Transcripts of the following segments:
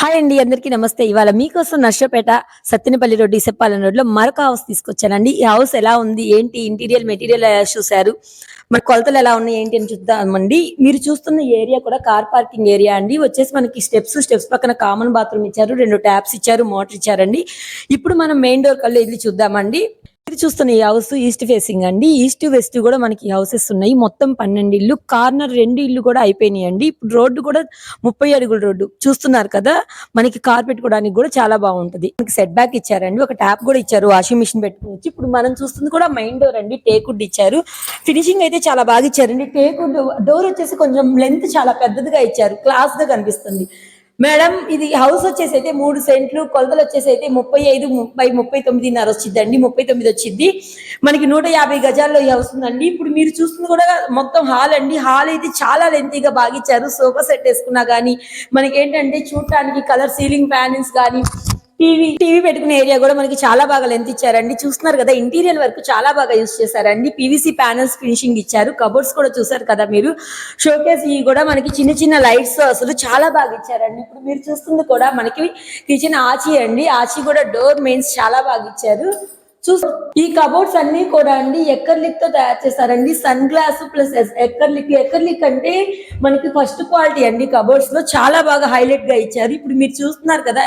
Hi అండి అందరికీ నమస్తే. ఇవాళ మీకోసం నర్సపేట సత్తెనపల్లి రోడ్డు ఇసప్పాలెం రోడ్లో మరొక హౌస్ తీసుకొచ్చానండి. ఈ హౌస్ ఎలా ఉంది? ఏంటి? ఇంటీరియర్ మెటీరియల్ ఎలా చూశారు? మన కొలతలు ఎలా ఉన్నాయి? ఏంటి అని చూద్దామండి. మీరు చూస్తున్న ఏరియా కూడా కార్ పార్కింగ్ ఏరియా అండి. వచ్చేసి మనకి స్టెప్స్ స్టెప్స్ పక్కన కామన్ బాత్రూమ్ ఇచ్చారు రెండు ట్యాప్స్ ఇచ్చారు మోటార్ ఇచ్చారండి. ఇప్పుడు మనం మెయిన్ డోర్ కళ్ళు వెళ్ళి చూద్దామండి. మీరు చూస్తున్న ఈ హౌస్ ఈస్ట్ ఫేసింగ్ అండి. ఈస్ట్ వెస్ట్ కూడా మనకి హౌసెస్ ఉన్నాయి. మొత్తం పన్నెండు ఇల్లు కార్నర్ రెండు ఇల్లు కూడా అయిపోయినాయి అండి ఇప్పుడు రోడ్డు కూడా ముప్పై అడుగుల రోడ్డు. చూస్తున్నారు కదా? మనకి కార్ పెట్టుకోవడానికి కూడా చాలా బాగుంటది. మనకి సెట్ బ్యాక్ ఇచ్చారండి. ఒక ట్యాప్ కూడా ఇచ్చారు. వాషింగ్ మిషన్ పెట్టుకోవచ్చు. ఇప్పుడు మనం చూస్తుంది కూడా మెయిన్ డోర్ అండి. టేకుడ్ ఇచ్చారు. ఫినిషింగ్ అయితే చాలా బాగా ఇచ్చారండి. టేకుడ్ డోర్ వచ్చేసి కొంచెం లెంత్ చాలా పెద్దదిగా ఇచ్చారు. క్లాస్గా కనిపిస్తుంది. మేడం ఇది హౌస్ వచ్చేసి అయితే మూడు సెంట్లు కొలతలు వచ్చేసి అయితే ముప్పై ఐదు ముప్పై ముప్పై తొమ్మిదిన్నర వచ్చిందండి ముప్పై తొమ్మిది వచ్చింది మనకి నూట యాభై గజాల్లో ఈ హౌస్ ఉందండి. ఇప్పుడు మీరు చూస్తుంది కూడా మొత్తం హాల్ అండి. హాల్ అయితే చాలా లెంతీగా బాగిచ్చారు. సోఫా సెట్ వేసుకున్నా కానీ మనకి ఏంటంటే చూడటానికి కలర్ సీలింగ్ ఫ్యాన్స్ కానీ టీవీ టీవీ పెట్టుకునే ఏరియా కూడా మనకి చాలా బాగా లెంత్ ఇచ్చారండి. చూస్తున్నారు కదా ఇంటీరియర్ వరకు చాలా బాగా యూస్ చేశారండి. పీవీసీ ప్యానల్స్ ఫినిషింగ్ ఇచ్చారు. కబోర్డ్స్ కూడా చూసారు కదా మీరు. షోకేస్ ఇవి కూడా మనకి చిన్న చిన్న లైట్స్ అసలు చాలా బాగా ఇచ్చారండి. ఇప్పుడు మీరు చూస్తుంది కూడా మనకి కిచెన్ ఆచి అండి. ఆచి కూడా డోర్ మెయిన్స్ చాలా బాగా ఇచ్చారు. చూసి ఈ కబోర్డ్స్ అన్ని కూడా అండి ఎక్కర్లిక్తో తయారు చేశారండి. Sun glass plus acrylic acrylic అంటే మనకి ఫస్ట్ క్వాలిటీ అండి కబోర్డ్స్లో. చాలా బాగా హైలైట్గా ఇచ్చారు. ఇప్పుడు మీరు చూస్తున్నారు కదా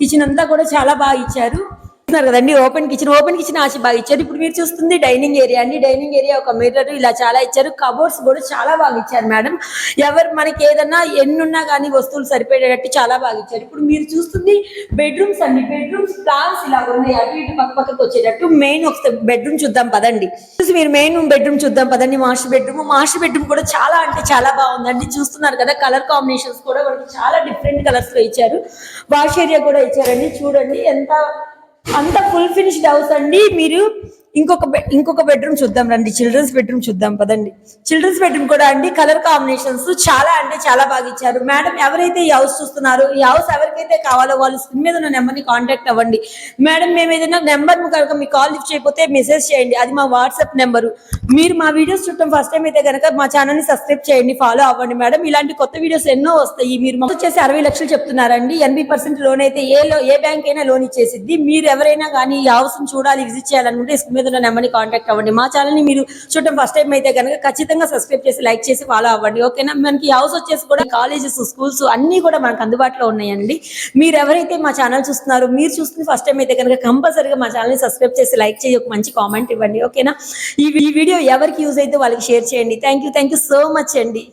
కిచెన్ అంతా కూడా చాలా బాగా ఇచ్చారు. చూస్తున్నారు కదండి. ఓపెన్ కిచెన్ ఓపెన్ కిచెన్ ఆచి బాగా ఇచ్చారు. ఇప్పుడు మీరు చూస్తుంది డైనింగ్ ఏరియా అండి. డైనింగ్ ఏరియా ఒక మిర్రర్ ఇలా చాలా ఇచ్చారు. కబోర్డ్స్ కూడా చాలా బాగా ఇచ్చారు మేడం ఎవరు మనకి ఏదన్నా ఎన్నున్నా కానీ వస్తువులు సరిపోయేటట్టు చాలా బాగా ఇచ్చారు. ఇప్పుడు మీరు చూస్తుంది బెడ్రూమ్స్ అండి. బెడ్రూమ్స్ ప్లాన్స్ ఇలా ఉన్నాయి. అటు ఇటు పక్క పక్కకు వచ్చేటట్టు మెయిన్ ఒక బెడ్రూమ్ చూద్దాం పదండి. చూసి మీరు మెయిన్ బెడ్రూమ్ చూద్దాం పదండి. మాస్టర్ బెడ్రూమ్ మాస్టర్ బెడ్రూమ్ కూడా చాలా అంటే చాలా బాగుందండి. చూస్తున్నారు కదా కలర్ కాంబినేషన్స్ కూడా మనకి చాలా డిఫరెంట్ కలర్స్లో ఇచ్చారు. వాష్ ఏరియా కూడా ఇచ్చారండి. చూడండి ఎంత అంత ఫుల్ ఫినిష్డ్ హౌస్ అండి. మీరు ఇంకొక ఇంకొక బెడ్రూమ్ చూద్దాం రండి. చిల్డ్రన్స్ బెడ్రూమ్ చూద్దాం పదండి. చిల్డ్రన్స్ బెడ్రూమ్ కూడా అండి. కలర్ కాంబినేషన్స్ చాలా అంటే చాలా బాగా ఇచ్చారు. మేడం ఎవరైతే ఈ హౌస్ చూస్తున్నారో ఈ హౌస్ ఎవరికైతే కావాలో వాళ్ళు స్క్రీన్ మీద ఉన్న నెంబర్ని కాంటాక్ట్ అవ్వండి. మేడం మేము ఏదైనా నెంబర్ కనుక మీకు కాల్ లిఫ్ట్ చేయకపోతే మెసేజ్ చేయండి. అది మా వాట్సాప్ నెంబరు మీరు మా వీడియోస్ చూడటం ఫస్ట్ టైం అయితే కనుక మా ఛానల్ని సబ్స్క్రైబ్ చేయండి ఫాలో అవ్వండి. మేడం ఇలాంటి కొత్త వీడియోస్ ఎన్నో వస్తాయి. మీరు మాకు వచ్చేసి అరవై లక్షలు చెప్తున్నారండి. ఎనభై పర్సెంట్ లోన్ అయితే ఏ లో ఏ బ్యాంక్ అయినా లోన్ ఇచ్చేసిద్ది. మీరు ఎవరైనా కానీ ఈ హౌస్ చూడాలి విజిట్ చేయాలనుకుంటే మీద ఉన్న నెంబర్ని కాంటాక్ట్ అవ్వండి. మా ఛానల్ని మీరు చూడటం ఫస్ట్ టైం అయితే కనుక ఖచ్చితంగా సబ్స్క్రైబ్ చేసి లైక్ చేసి ఫాలో అవ్వండి. ఓకేనా మనకి హౌస్ వచ్చేసి కూడా కాలేజెస్ స్కూల్స్ అన్ని కూడా మనకు అందుబాటులో ఉన్నాయండి. మీరు ఎవరైతే మా ఛానల్ చూస్తున్నారో మీరు చూస్తుంది ఫస్ట్ టైం అయితే కనుక కంపల్సరీగా మా ఛానల్ని సబ్స్క్రైబ్ చేసి లైక్ చేసి ఒక మంచి కామెంట్ ఇవ్వండి. ఓకేనా ఈ ఈ వీడియో ఎవరికి యూజ్ అయితే వాళ్ళకి షేర్ చేయండి. Thank you thank you so much అండి.